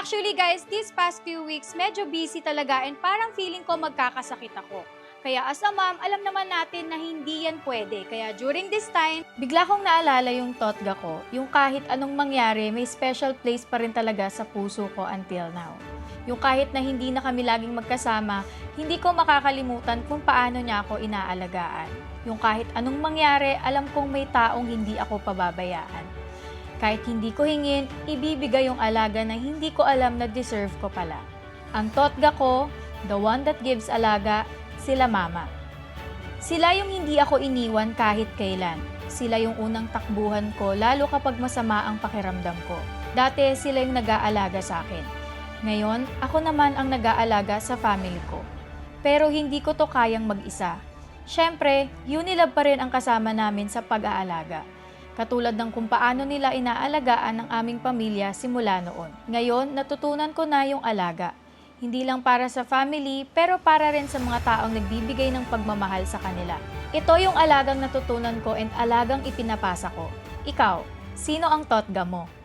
Actually guys, these past few weeks, medyo busy talaga and parang feeling ko magkakasakit ako. Kaya as a mom, alam naman natin na hindi yan pwede. Kaya during this time, bigla kong naalala yung totga ko. Yung kahit anong mangyari, may special place pa rin talaga sa puso ko until now. Yung kahit na hindi na kami laging magkasama, hindi ko makakalimutan kung paano niya ako inaalagaan. Yung kahit anong mangyari, alam kong may taong hindi ako pababayaan. Kahit hindi ko hingin, ibibigay yung alaga na hindi ko alam na deserve ko pala. Ang totga ko, the one that gives alaga, sila mama. Sila yung hindi ako iniwan kahit kailan. Sila yung unang takbuhan ko lalo kapag masama ang pakiramdam ko. Dati sila yung nag-aalaga sa akin. Ngayon, ako naman ang nag-aalaga sa family ko. Pero hindi ko to kayang mag-isa. Siyempre, Unilab pa rin ang kasama namin sa pag-aalaga. Katulad ng kung paano nila inaalagaan ang aming pamilya simula noon. Ngayon, natutunan ko na yung alaga. Hindi lang para sa family, pero para rin sa mga taong nagbibigay ng pagmamahal sa kanila. Ito yung alagang natutunan ko and alagang ipinapasa ko. Ikaw, sino ang totga mo?